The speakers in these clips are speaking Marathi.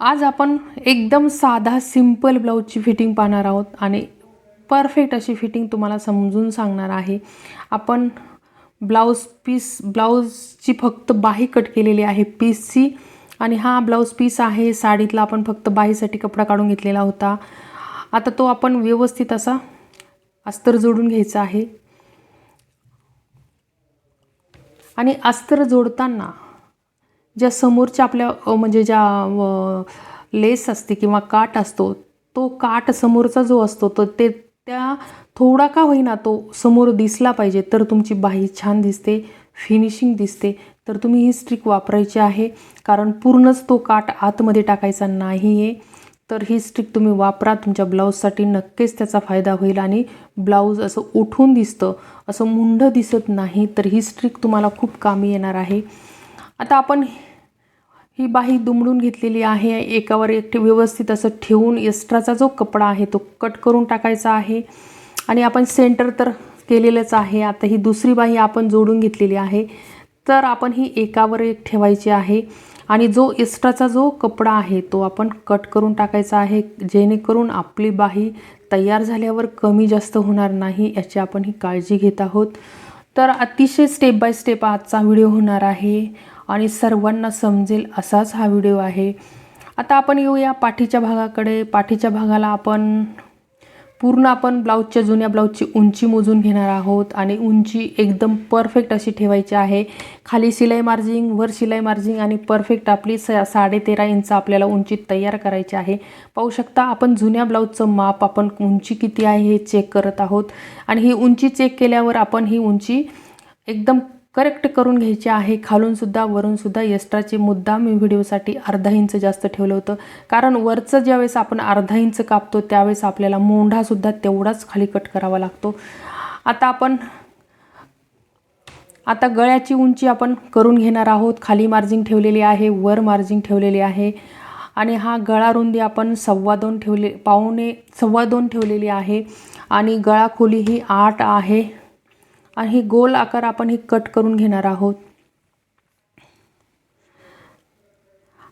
आज आपण एकदम साधा सिंपल ब्लाऊजची फिटिंग पाहणार आहोत आणि परफेक्ट अशी फिटिंग तुम्हाला समजून सांगणार आहे. आपण ब्लाऊज पीस ब्लाऊजची फक्त बाही कट केलेली आहे पीसची आणि हा ब्लाऊज पीस आहे साडीतला आपण फक्त बाहीसाठी कपडा काढून घेतलेला होता. आता तो आपण व्यवस्थित असा अस्तर जोडून घ्यायचा आहे. आणि अस्तर जोडताना ज्या समोरच्या आपल्या म्हणजे ज्या लेस असते किंवा काठ असतो तो काठ समोरचा जो असतो तर ते त्या थोडा का होईना तो समोर दिसला पाहिजे तर तुमची बाही छान दिसते फिनिशिंग दिसते. तर तुम्ही ही स्ट्रिक वापरायची आहे कारण पूर्णच तो काठ आतमध्ये टाकायचा नाही आहे तर ही स्ट्रिक तुम्ही वापरा तुमच्या ब्लाऊजसाठी नक्कीच त्याचा फायदा होईल आणि ब्लाऊज असं उठून दिसतं असं मुंड दिसत नाही तर ही स्ट्रिक तुम्हाला खूप कामी येणार आहे. आता आपण ही बाही दुमडून घेतलेली आहे. एकावर एक व्यवस्थित असं ठेवून एक्स्ट्राचा जो कपडा आहे तो कट करून टाकायचा आहे. आणि आपण सेंटर तर केलेलंच आहे. आता ही दुसरी बाही आपण जोडून घेतलेली आहे. तर आपण ही एकावर एक ठेवायची आहे. आणि जो एक्स्ट्राचा जो कपडा आहे तो आपण कट करून टाकायचा आहे. जेणेकरून आपली बाही तयार झाल्यावर कमी जास्त होणार नाही याची आपण ही काळजी घेत आहोत. तर अतिशय स्टेप बाय स्टेप आजचा व्हिडिओ होणार आहे. आणि सर्वांना समजेल असाच हा व्हिडिओ आहे. आता आपण येऊया पाठीच्या भागाकडे. पाठीच्या भागाला आपण पूर्ण आपण ब्लाऊजच्या जुन्या ब्लाऊजची उंची मोजून घेणार आहोत आणि उंची एकदम परफेक्ट अशी ठेवायची आहे. खाली शिलाई मार्जिंग वर शिलाई मार्जिंग आणि परफेक्ट आपली स साडेतेरा इंच आपल्याला उंची तयार करायची आहे. पाहू शकता आपण जुन्या ब्लाऊजचं माप आपण उंची किती आहे हे चेक करत आहोत. आणि ही उंची चेक केल्यावर आपण ही उंची एकदम करेक्ट करून घ्यायची आहे. खालूनसुद्धा वरूनसुद्धा एक्स्ट्राचे मुद्दा मी व्हिडिओसाठी अर्धा इंच जास्त ठेवलं होतं. कारण वरचं ज्यावेळेस आपण अर्धा इंच कापतो त्यावेळेस आपल्याला मोंढासुद्धा तेवढाच खाली कट करावा लागतो. आता आपण आता गळ्याची उंची आपण करून घेणार आहोत. खाली मार्जिंग ठेवलेली आहे वर मार्जिंग ठेवलेली आहे. आणि हा गळा रुंदी आपण सव्वा दोन ठेवले पावणे सव्वा दोन ठेवलेली आहे. आणि गळा खोली ही आठ आहे. आणि ही गोल आकार आपण ही कट करून घेणार आहोत.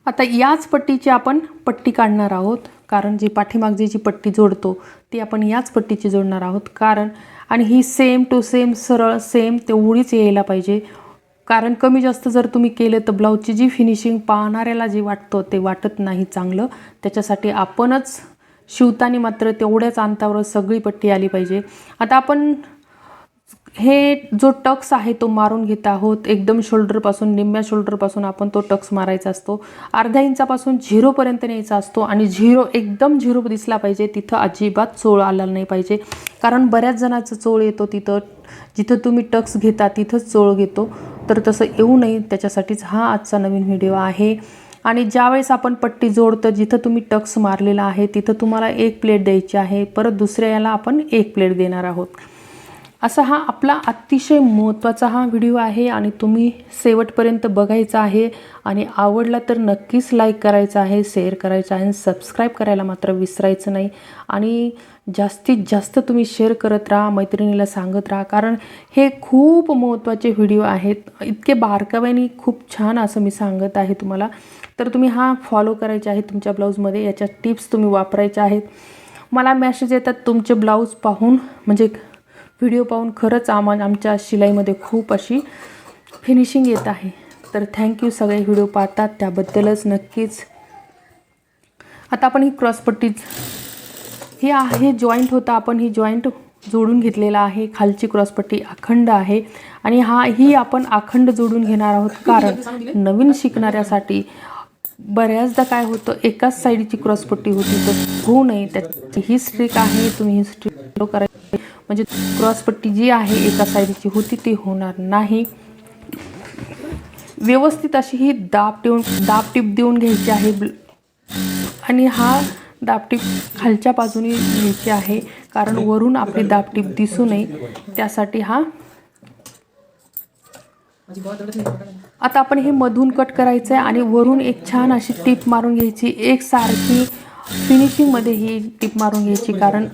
आता याच पट्टीची आपण पट्टी काढणार आहोत. कारण जी पाठीमागची जी पट्टी जोडतो ती आपण याच पट्टीची जोडणार आहोत. कारण आणि ही सेम टू सेम सरळ सेम तेवढीच यायला पाहिजे. कारण कमी जास्त जर तुम्ही केलं तर ब्लाऊजची जी फिनिशिंग पाहणाऱ्याला जे वाटतं ते वाटत नाही चांगलं. त्याच्यासाठी आपणच शिवताना मात्र तेवढ्याच अंतावर सगळी पट्टी आली पाहिजे. आता आपण हे जो टक्स आहे तो मारून घेत आहोत. एकदम शोल्डरपासून निम्म्या शोल्डरपासून आपण तो टक्स मारायचा असतो. अर्ध्या इंचापासून झिरोपर्यंत न्यायचा असतो आणि झिरो एकदम झिरो दिसला पाहिजे तिथं अजिबात चोळ आला नाही पाहिजे. कारण बऱ्याच जणांचा चोळ येतो तिथं. जिथं तुम्ही टक्स घेता तिथंच चोळ घेतो. तर तसं येऊ नये. त्याच्यासाठीच हा आजचा नवीन व्हिडिओ आहे. आणि ज्यावेळेस आपण पट्टी जोडतं जिथं तुम्ही टक्स मारलेला आहे तिथं तुम्हाला एक प्लेट द्यायची आहे. परत दुसऱ्या याला आपण एक प्लेट देणार आहोत. असा हा आपला अतिशय महत्त्वाचा हा व्हिडिओ आहे आणि तुम्ही शेवटपर्यंत बघायचा आहे. आणि आवडला तर नक्कीच लाईक करायचा आहे शेअर करायचं आहे आणि सबस्क्राईब करायला मात्र विसरायचं नाही. आणि जास्तीत जास्त तुम्ही शेअर करत राहा मैत्रिणीला सांगत राहा. कारण हे खूप महत्त्वाचे व्हिडिओ आहेत. इतके बारकाव्याने खूप छान असं मी सांगत आहे तुम्हाला. तर तुम्ही हा फॉलो करायचे आहे तुमच्या ब्लाऊजमध्ये याच्या टिप्स तुम्ही वापरायच्या आहेत. मला मॅसेज येतात तुमचे ब्लाऊज पाहून. म्हणजे व्हिडिओ पाहून खरंच आम्हा आमच्या शिलाईमध्ये खूप अशी फिनिशिंग येत आहे. तर थँक्यू सगळे व्हिडिओ पाहतात त्याबद्दलच नक्कीच. आता आपण ही क्रॉसपट्टी ही आहे जॉईंट होता आपण ही जॉईंट जोडून घेतलेला आहे. खालची क्रॉसपट्टी अखंड आहे. आणि हा ही आपण अखंड जोडून घेणार आहोत कारण नवीन शिकणाऱ्यासाठी बऱ्याचदा काय होतं एकाच साईडची क्रॉसपट्टी होती तर होऊ नये. त्याची ही स्ट्रिक आहे तुम्ही ही स्ट्रिक फॉलो करायची म्हणजे क्रॉसपट्टी जी आहे एका साईडची होती ती होणार नाही. व्यवस्थित अशी ही दाब देऊन दाब टीप देऊन घ्यायची आहे. आणि हा दाबटीप खालच्या बाजूने घ्यायची आहे कारण वरून आपली दाबटीप दिसू नये. त्यासाठी हा आता आपण हे मधून कट करायचं आहे आणि वरून एक छान अशी टीप मारून घ्यायची. एक सारखी फिनिशिंगमध्ये ही टिप मारून घ्यायची. कारण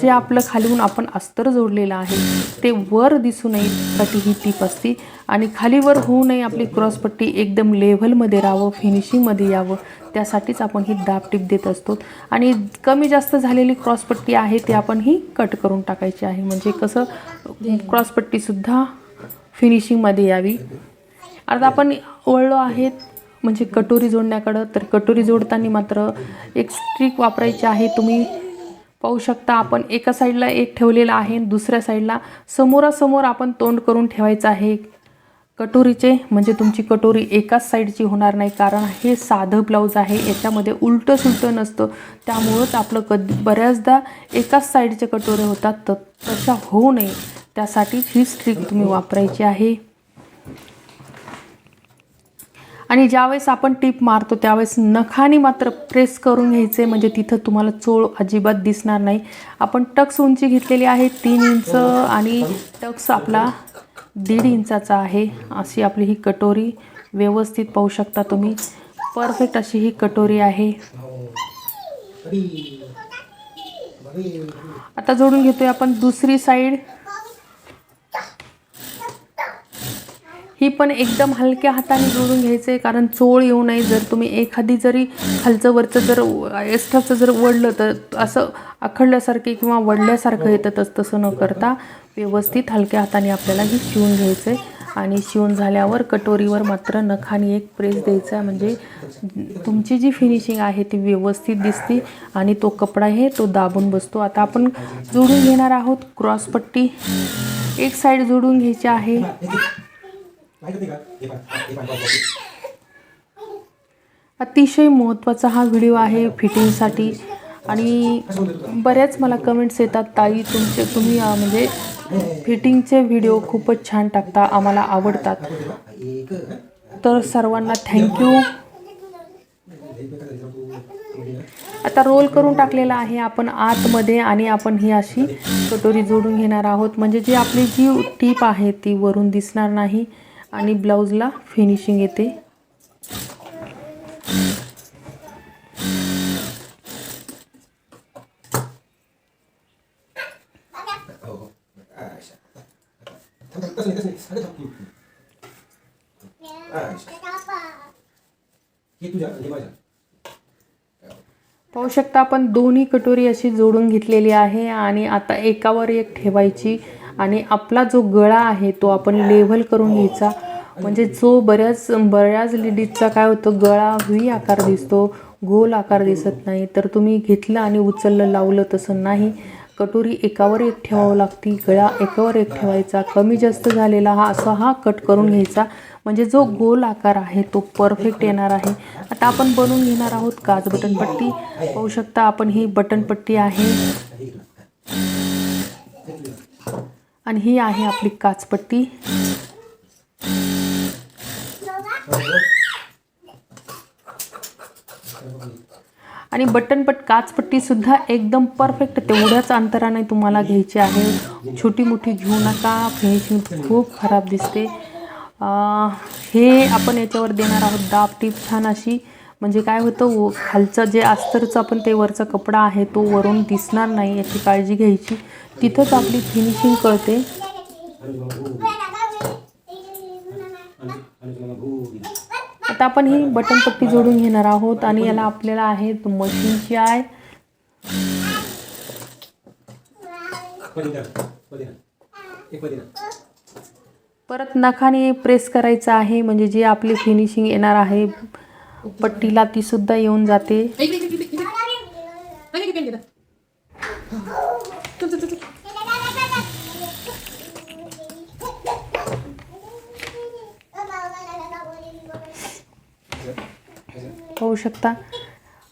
जे आपलं खालीहून आपण अस्तर जोडलेलं आहे ते वर दिसू नये साठी ही टीप असते. आणि खालीवर होऊ नये आपली क्रॉसपट्टी एकदम लेव्हलमध्ये राहावं फिनिशिंगमध्ये यावं. त्यासाठीच आपण ही दाब टीप देत असतो. आणि कमी जास्त झालेली क्रॉसपट्टी आहे ती आपण ही कट करून टाकायची आहे. म्हणजे कसं क्रॉसपट्टीसुद्धा फिनिशिंगमध्ये यावी. आता आपण वळलो आहेत म्हणजे कटोरी जोडण्याकडं तर कटोरी जोडताना मात्र एक स्ट्रिक वापरायची आहे. तुम्ही पाहू शकता आपण एका साईडला एक ठेवलेला आहे दुसऱ्या साईडला समोरासमोर आपण तोंड करून ठेवायचं आहे. कटोरीचे म्हणजे तुमची कटोरी एकाच साईडची होणार नाही कारण हे साधं ब्लाऊज आहे. याच्यामध्ये उलटं सुलटं नसतं. त्यामुळंच आपलं कधी बऱ्याचदा एकाच साईडचे कटोरे होतात तर तशा होऊ नये. त्यासाठी ही स्ट्रिक तुम्ही वापरायची आहे. आणि ज्यावेळेस आपण टीप मारतो त्यावेळेस नखाने मात्र प्रेस करून घ्यायचे. म्हणजे तिथं तुम्हाला चोळ अजिबात दिसणार नाही. आपण टक्स उंची घेतलेली आहे तीन इंच आणि टक्स आपला दीड इंचाचा आहे. अशी आपली ही कटोरी व्यवस्थित पाहू शकता तुम्ही. परफेक्ट अशी ही कटोरी आहे. आता जोडून घेतोय आपण दुसरी साईड. ही पण एकदम हलक्या हाताने जोडून घ्यायचं आहे कारण चोळ येऊ नये. जर तुम्ही एखादी जरी खालचं वरचं जर एक्स्ट्राचं जर वडलं तर असं आखडल्यासारखे किंवा वडल्यासारखं येतं तस तसं न करता व्यवस्थित हलक्या हाताने आपल्याला ही शिवून घ्यायचं आहे आणि शिवून झाल्यावर कटोरीवर मात्र नखाने एक प्रेस द्यायचा आहे म्हणजे तुमची जी फिनिशिंग आहे ती व्यवस्थित दिसते आणि तो कपडा आहे तो दाबून बसतो. आता आपण जोडून घेणार आहोत क्रॉसपट्टी एक साईड जोडून घ्यायची आहे. अतिशय महत्त्वाचा हा व्हिडिओ आहे फिटिंगसाठी. आणि बऱ्याच मला कमेंट्स येतात ताई तुमचे तुम्ही म्हणजे फिटिंगचे व्हिडिओ खूपच छान टाकता आम्हाला आवडतात. तर सर्वांना थँक्यू आता रोल करून टाकलेला आहे आपण आतमध्ये आणि आपण ही अशी कटोरी जोडून घेणार आहोत. म्हणजे जी आपली जी टीप आहे ती वरून दिसणार नाही. आणि ब्लाऊजला फिनिशिंग येते. पाहू शकता आपण दोन्ही कटोरी अशी जोडून घेतलेली आहे आणि आता एकावर एक ठेवायची आणि आपला जो गळा आहे तो आपण लेव्हल करून घ्यायचा. म्हणजे जो बऱ्याच बऱ्याच लेडीजचा काय होतं गळा व्ही आकार दिसतो गोल आकार दिसत नाही. तर तुम्ही घेतलं आणि उचललं लावलं तसं नाही. कटोरी एकावर एक ठेवावं लागती गळा एकावर एक ठेवायचा. कमी जास्त झालेला हा असा हा कट करून घ्यायचा. म्हणजे जो गोल आकार आहे तो परफेक्ट येणार आहे. आता आपण बनवून घेणार आहोत काच बटनपट्टी पाहू शकता आपण ही बटनपट्टी आहे. आणि ही आहे आपली काचपट्टी. आणि बटनपट काचपट्टीसुद्धा एकदम परफेक्ट तेवढ्याच अंतराने तुम्हाला घ्यायची आहे. छोटी मोठी घेऊ नका फिनिशिंग खूप खराब दिसते. हे आपण याच्यावर देणार आहोत दाब टीप छान अशी. म्हणजे काय होतं व- खालचं जे अस्तरचं आपण ते वरचा कपडा आहे तो वरून दिसणार नाही याची काळजी घ्यायची. तिथंच आपली फिनिशिंग कळते आता आपण ही बटन पट्टी जोडून घेणार आहोत आणि याला आपल्याला आहे मशीनची आहे परत नखाने प्रेस करायचं आहे म्हणजे जी आपली फिनिशिंग येणार आहे पट्टीला ती सुद्धा येऊन जाते पाहू शकता.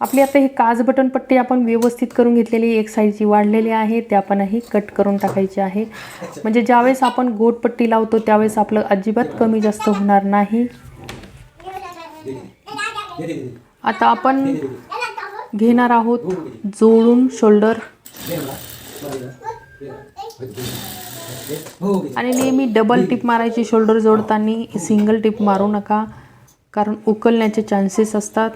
आपली आता ही काज बटन पट्टी आपण व्यवस्थित करून घेतलेली एक साईडची वाढलेली आहे. ते आपणही कट करून टाकायची आहे. म्हणजे ज्यावेळेस आपण गोट पट्टी लावतो त्यावेळेस आपलं अजिबात कमी जास्त होणार नाही. आता आपण घेणार आहोत जोडून शोल्डर आणि नेहमी डबल टिप मारायची शोल्डर जोडताना सिंगल टिप मारू नका. कारण उकलण्याचे चान्सेस असतात.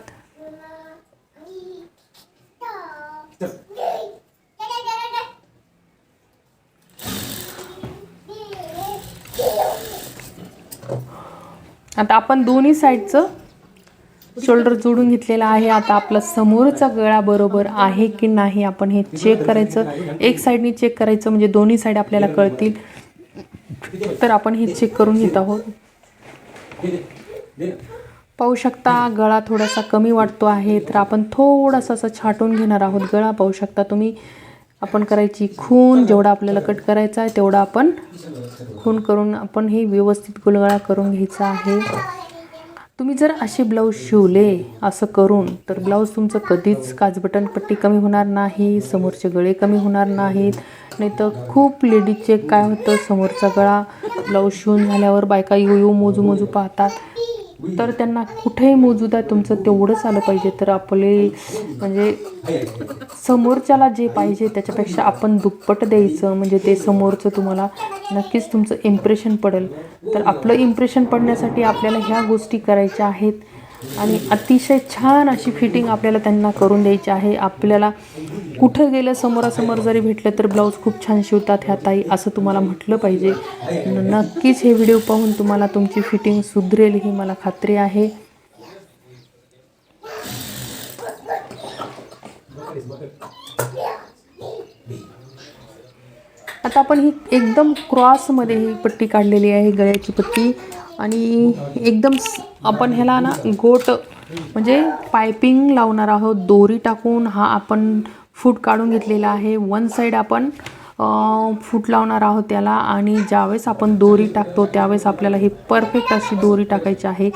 आता आपण दोन्ही साईडचं शोल्डर जोडून घेतलेला आहे. आता आपला समोरचा गळा बरोबर आहे की नाही आपण हे चेक करायचं. एक साईडनी चेक करायचं म्हणजे दोन्ही साईड आपल्याला कळतील. तर आपण हे चेक करून घेत आहोत. पाहू शकता गळा थोडासा कमी वाटतो आहे तर आपण थोडासा असं छाटून घेणार आहोत. गळा पाहू शकता तुम्ही. आपण करायची खून जेवढा आपल्याला कट करायचा आहे तेवढा आपण खून करून आपण हे व्यवस्थित गुलगळा करून घ्यायचा आहे. तुम्ही जर असे ब्लाऊज शिवले असं करून तर ब्लाऊज तुमचं कधीच काजबटन पट्टी कमी होणार नाही समोरचे गळे कमी होणार नाहीत. नाही तर खूप लेडीजचे काय होतं समोरचा गळा ब्लाऊज शिवून झाल्यावर बायका येऊ येऊ मोजू मोजू पाहतात. तर त्यांना कुठेही मोजू तुमचं तेवढंच आलं पाहिजे. तर आपले म्हणजे समोरच्याला जे पाहिजे त्याच्यापेक्षा आपण दुप्पट द्यायचं. म्हणजे ते समोरचं तुम्हाला नक्कीच तुमचं इम्प्रेशन पडेल. तर आपलं इम्प्रेशन पडण्यासाठी आपल्याला ह्या गोष्टी करायच्या आहेत. आणि अतिशय छान अशी फिटिंग आपल्याला त्यांना करून द्यायची आहे. आपल्याला कुठं गेलं समोरासमोर जरी भेटलं तर ब्लाऊज खूप छान शिवतात ह्या ताई असं तुम्हाला म्हटलं पाहिजे. नक्कीच हे व्हिडिओ पाहून तुम्हाला तुमची फिटिंग सुधरेल ही मला खात्री आहे. आता आपण ही एकदम क्रॉसमध्ये ही पट्टी काढलेली आहे गळ्याची पट्टी. आणि एकदम आपण ह्याला ना गोट म्हणजे पायपिंग लावणार आहोत दोरी टाकून हा आपण फूट काढून घेतलेला आहे. वन साईड आपण फूट लावणार आहोत त्याला आणि ज्यावेळेस आपण दोरी टाकतो त्यावेळेस आपल्याला ही परफेक्ट अशी दोरी टाकायची आहे.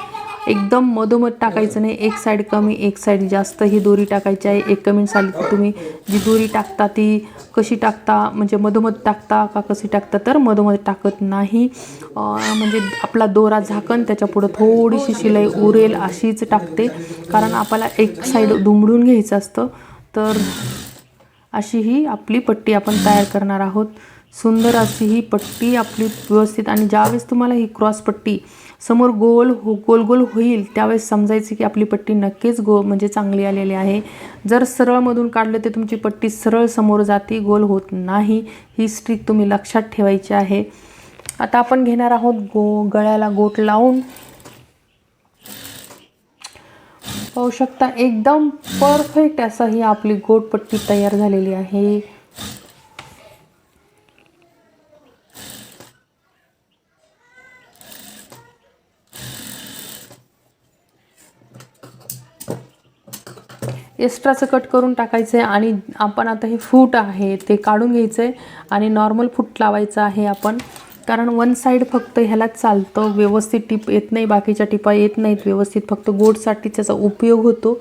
एकदम मधोमध टाकायचं नाही. एक साईड कमी एक साईड जास्त ही दोरी टाकायची आहे. एक कमेंट्स आली की तुम्ही जी दोरी टाकता ती कशी टाकता म्हणजे मधोमध टाकता का कशी टाकता तर मधोमध टाकत नाही. म्हणजे आपला दोरा झाकण त्याच्या पुढं थोडीशी शिलाई उरेल अशीच टाकते. कारण आपल्याला एक साईड दुमडून घ्यायचं असतं. तर अशी ही आपली पट्टी आपण तयार करणार आहोत. सुंदर अशी ही पट्टी आपली व्यवस्थित आणि ज्यावेळेस तुम्हाला ही क्रॉस पट्टी समोर गोल हो गोल गोल होईल त्यावेळेस समजायचं की आपली पट्टी नक्कीच गो म्हणजे चांगली आलेली आहे. जर सरळमधून काढलं तर तुमची पट्टी सरळ समोर जाते गोल होत नाही. ही स्ट्रिक तुम्ही लक्षात ठेवायची आहे. आता आपण घेणार आहोत गो गळ्याला गोट लावून. पाहू शकता एकदम परफेक्ट असं ही आपली गोडपट्टी तयार झालेली आहे. एक्स्ट्राचं कट करून टाकायचं आहे आणि आपण आता हे फूट आहे ते काढून घ्यायचं आहे आणि नॉर्मल फूट लावायचं आहे आपण. कारण वन साईड फक्त ह्यालाच चालतं व्यवस्थित टिप येत नाही बाकीच्या टिपा येत नाहीत व्यवस्थित फक्त गोडसाठी त्याचा उपयोग होतो.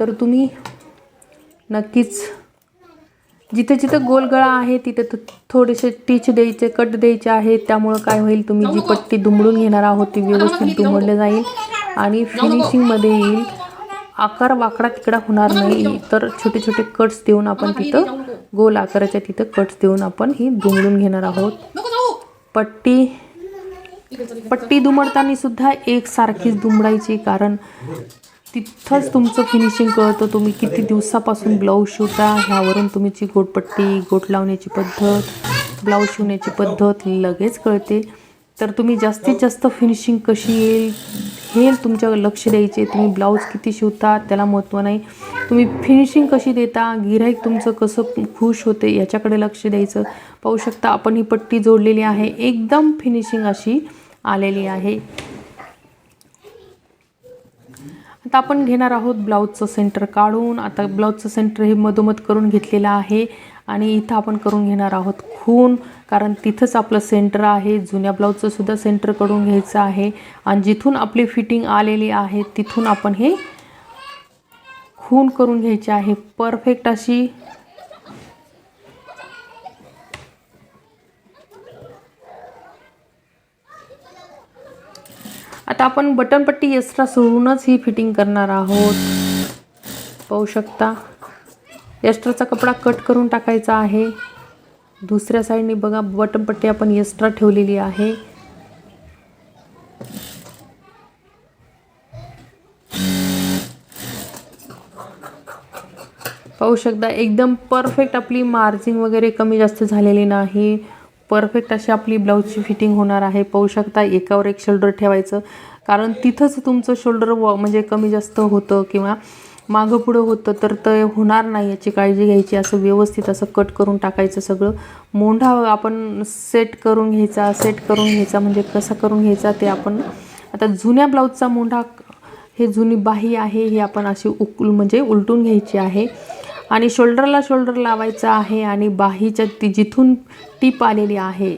तर तुम्ही नक्कीच जिथे जिथं गोलगळा आहे तिथे थोडेसे टीच द्यायचे कट द्यायचे आहे त्यामुळं काय होईल तुम्ही जी पट्टी दुमडून घेणार आहोत ती व्यवस्थित दुमडलं जाईल आणि फिनिशिंगमध्ये येईल. आकार वाकडा तिकडा होणार नाही तर छोटे छोटे कट्स देऊन आपण तिथं गोल आकाराच्या तिथं कट्स देऊन आपण ही दुमडून घेणार आहोत. पट्टी पट्टी दुमडताना सुद्धा एकसारखीच दुमडायची कारण तिथंच तुमचं फिनिशिंग कळतं. तुम्ही किती दिवसापासून ब्लाऊज शिवता ह्यावरून तुमची गोटपट्टी गोट लावण्याची पद्धत ब्लाऊज शिवण्याची पद्धत लगेच कळते. तर तुम्ही जास्तीत जास्त फिनिशिंग कशी येईल हे तुमच्या लक्ष द्यायचे. तुम्ही ब्लाऊज किती शिवता त्याला महत्त्व नाही. तुम्ही फिनिशिंग कशी देता गिऱ्हाईक तुमचं कसं खुश होते याच्याकडे लक्ष द्यायचं. पाहू शकता आपण ही पट्टी जोडलेली आहे. एकदम फिनिशिंग अशी आलेली आहे. आता आपण घेणार आहोत ब्लाऊजचं सेंटर काढून. आता ब्लाऊजचं सेंटर हे मधोमध करून घेतलेलं आहे. आणि इथं आपण करून घेणार आहोत खून कारण तिथंच आपलं सेंटर आहे. जुन्या ब्लाऊजचंसुद्धा सेंटर करून घ्यायचं आहे. आणि जिथून आपली फिटिंग आलेली आहे तिथून आपण हे खून करून घ्यायचे आहे. परफेक्ट अशी आता आपण बटनपट्टी एक्स्ट्रा सोडूनच ही फिटिंग करणार आहोत. पाहू शकता. एस्ट्राचा कपडा कट करून टाकायचा आहे. दुसऱ्या साईडने बघा बटनपट्टी आपण एस्ट्रा ठेवलेली आहे. पाहू शकता एकदम परफेक्ट आपली मार्जिन वगैरे कमी जास्त झालेली नाही. परफेक्ट अशी आपली ब्लाऊजची फिटिंग होणार आहे. पाहू शकता एकावर एक शोल्डर ठेवायचं. कारण तिथंच तुमचं शोल्डर व म्हणजे कमी जास्त होतं किंवा मागं पुढं होतं तर ते होणार नाही याची काळजी घ्यायची असं व्यवस्थित असं कट करून टाकायचं सगळं. मोंढा आपण सेट करून घ्यायचा सेट करून घ्यायचा म्हणजे कसा करून घ्यायचा ते आपण आता जुन्या ब्लाऊजचा मोंढा हे जुनी बाही आहे ही आपण अशी उकल म्हणजे उलटून घ्यायची आहे. आणि शोल्डरला शोल्डर लावायचा आहे आणि बाहीच्या ती जिथून टीप आलेली आहे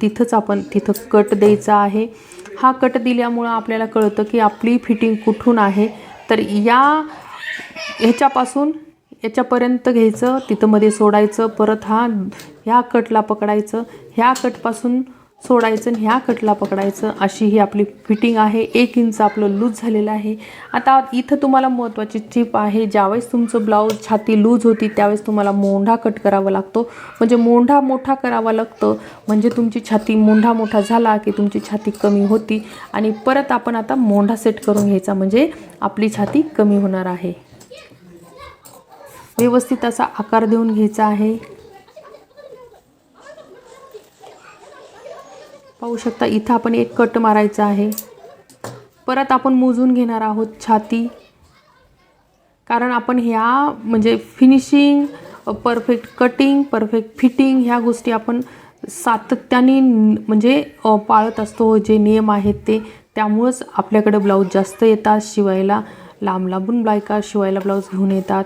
तिथंच आपण तिथं कट द्यायचा आहे. हा कट दिल्यामुळं आपल्याला कळतं की आपली फिटिंग कुठून आहे. तर या ह्याच्यापासून याच्यापर्यंत घ्यायचं तिथं मध्ये सोडायचं परत हा ह्या कटला पकडायचं ह्या कटपासून सोडायचं आणि ह्या कटला पकडायचं अशी ही आपली फिटिंग आहे. एक इंच आपलं लूज झालेलं आहे. आता इथं तुम्हाला महत्त्वाची टिप आहे ज्यावेळेस तुमचं ब्लाऊज छाती लूज होती त्यावेळेस तुम्हाला मोंढा कट करावा लागतो. म्हणजे मोंढा मोठा करावा लागतं. म्हणजे तुमची छाती मोंढा मोठा झाला की तुमची छाती कमी होती. आणि परत आपण आता मोंढा सेट करून घ्यायचा. म्हणजे आपली छाती कमी होणार आहे. व्यवस्थित असा आकार देऊन घ्यायचा आहे. पाहू शकता इथं आपण एक कट मारायचा आहे. परत आपण मोजून घेणार आहोत छाती. कारण आपण ह्या म्हणजे finishing perfect cutting perfect fitting ह्या गोष्टी आपण सातत्याने म्हणजे पाळत असतो जे नियम आहेत ते. त्यामुळंच आपल्याकडे ब्लाऊज जास्त येतात शिवायला लांब लांबून बायका शिवायला ब्लाऊज घेऊन येतात.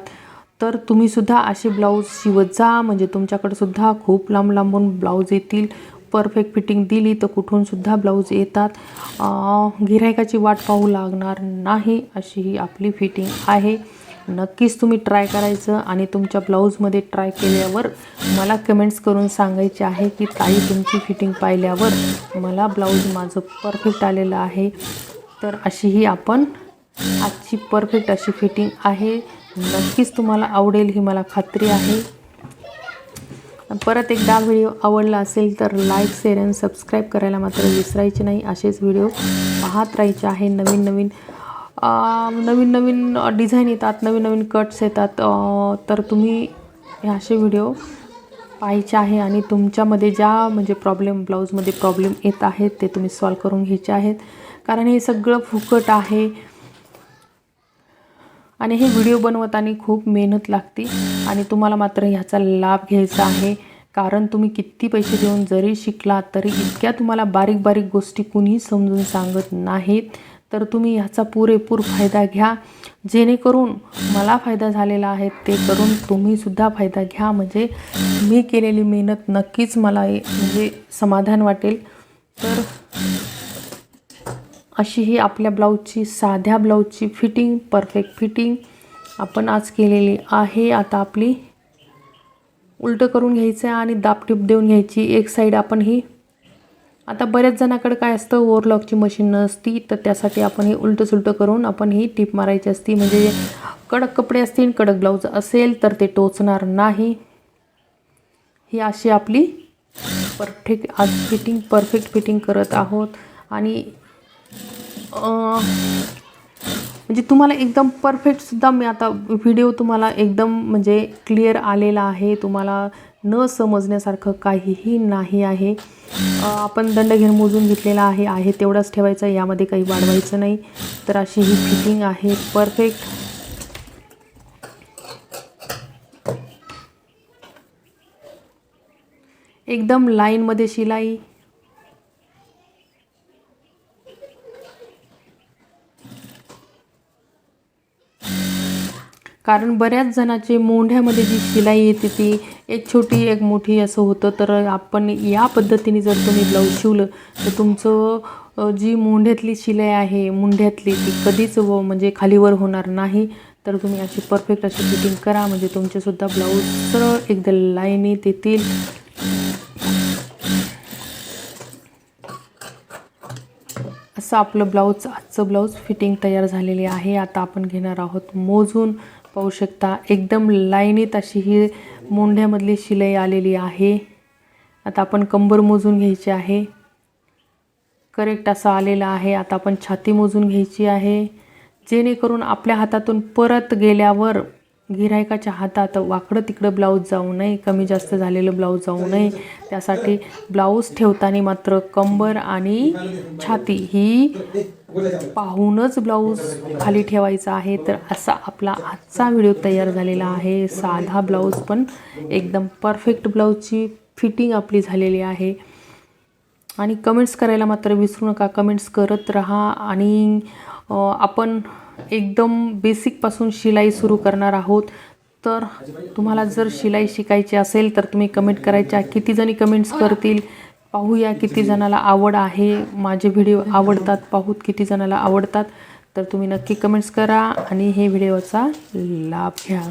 तर तुम्हीसुद्धा असे ब्लाऊज शिवत जा. म्हणजे तुमच्याकडंसुद्धा खूप लांब लांबून ब्लाऊज येतील. परफेक्ट फिटिंग दिली तर कुठूनसुद्धा ब्लाऊज येतात. गिरायकाची गिऱ्हाईकाची वाट पाहू लागणार नाही अशी ही आपली फिटिंग आहे. नक्कीच तुम्ही ट्राय करायचं आणि तुमच्या ब्लाऊजमध्ये ट्राय केल्यावर मला कमेंट्स करून सांगायचे आहे की ताई तुमची फिटिंग पाहिल्यावर मला ब्लाऊज माझं परफेक्ट आलेलं आहे. तर अशी ही आपण आजची परफेक्ट अशी फिटिंग आहे. नक्कीच तुम्हाला आवडेल ही मला खात्री आहे. परत एकदा व्हिडिओ आवडला असेल तर लाईक शेअर आणि सबस्क्राईब करायला मात्र विसरायचे नाही. असेच व्हिडिओ पाहत राहायचे आहे. नवीन नवीन नवीन नवीन डिझाईन येतात नवीन नवीन कट्स येतात. तर तुम्ही हे असे व्हिडिओ पाहायचे आहे आणि तुमच्यामध्ये ज्या म्हणजे प्रॉब्लेम ब्लाऊजमध्ये प्रॉब्लेम येत आहेत ते तुम्ही सॉल्व करून घ्यायचे आहेत. कारण हे सगळं फुकट आहे. आणि हे व्हिडिओ बनवताना खूप मेहनत लागते आणि तुम्हाला मात्र ह्याचा लाभ घ्यायचा आहे. कारण तुम्ही किती पैसे देऊन जरी शिकलात तरी इतक्या तुम्हाला बारीक बारीक गोष्टी कुणीही समजून सांगत नाहीत. तर तुम्ही ह्याचा पुरेपूर फायदा घ्या. जेणेकरून मला फायदा झालेला आहे ते करून तुम्हीसुद्धा फायदा घ्या. म्हणजे मी केलेली मेहनत नक्कीच मला म्हणजे समाधान वाटेल. तर अशी ही आपल्या ब्लाऊजची साध्या ब्लाऊजची फिटिंग परफेक्ट फिटिंग आपण आज केलेली आहे. आता आपली उलटं करून घ्यायचं आहे आणि दापटीप देऊन घ्यायची. एक साईड आपण ही आता बऱ्याच जणाकडे काय असतं ओव्हरलॉकची मशीन नसती तर त्यासाठी आपण हे उलटं सुलटं करून आपण ही टीप मारायची असती. म्हणजे कडक कपडे असतील कडक ब्लाऊज असेल तर ते टोचणार नाही. ही अशी आपली परफेक्ट आज फिटिंग परफेक्ट फिटिंग करत आहोत. आणि म्हणजे तुम्हाला एकदम परफेक्टसुद्धा मी आता व्हिडिओ तुम्हाला एकदम म्हणजे क्लिअर आलेला आहे. तुम्हाला न समजण्यासारखं काहीही नाही आहे. आपण दंड मोजून घेतलेला आहे आहे तेवढाच ठेवायचा यामध्ये काही वाढवायचं नाही. तर अशी ही फिटिंग आहे परफेक्ट एकदम लाईनमध्ये शिलाई. कारण बऱ्याच जणाचे मोंढ्यामध्ये जी शिलाई येते ती एक छोटी एक मोठी असं होतं. तर आपण या पद्धतीने जर तुम्ही ब्लाऊज शिवलं तर तुमचं जी मोंढ्यातली शिलाई आहे मुंढ्यातली ती कधीच व म्हणजे खालीवर होणार नाही. तर तुम्ही अशी परफेक्ट अशी फिटिंग करा. म्हणजे तुमचेसुद्धा ब्लाऊज सरळ एकदा लाईनीत येतील. असं आपलं ब्लाऊज आजचं ब्लाऊज फिटिंग तयार झालेली आहे. आता आपण घेणार आहोत मोजून. पाहू शकता. एकदम लाईनीत अशी ही मोंढ्यामधली शिलाई आलेली आहे. आता आपण कंबर मोजून घ्यायची आहे. करेक्ट असा आलेला आहे. आता आपण छाती मोजून घ्यायची आहे. जेणेकरून आपल्या हातातून परत गेल्यावर गिरायकाच्या हातात वाकडं तिकडं ब्लाऊज जाऊ नये कमी जास्त झालेलं ब्लाऊज जाऊ नये. त्यासाठी ब्लाऊज ठेवताना मात्र कंबर आणि छाती ही पाहूनच ब्लाऊज खाली ठेवायचा आहे. तर असा आपला आजचा व्हिडिओ तयार झालेला आहे. साधा ब्लाऊज पण एकदम परफेक्ट ब्लाऊजची फिटिंग आपली झालेली आहे. आणि कमेंट्स करायला मात्र विसरू नका. कमेंट्स करत राहा आणि आपण एकदम बेसिकपासून शिलाई सुरू करणार आहोत. तर तुम्हाला जर शिलाई शिकायची असेल तर तुम्ही कमेंट करायच्या. किती जणी कमेंट्स करतील? पाहूया किती जणाला आवड आहे. माझे व्हिडिओ आवडतात पाहूत किती जणाला आवडतात. तर तुम्ही नक्की कमेंट्स करा आणि हे व्हिडिओचा लाभ घ्या.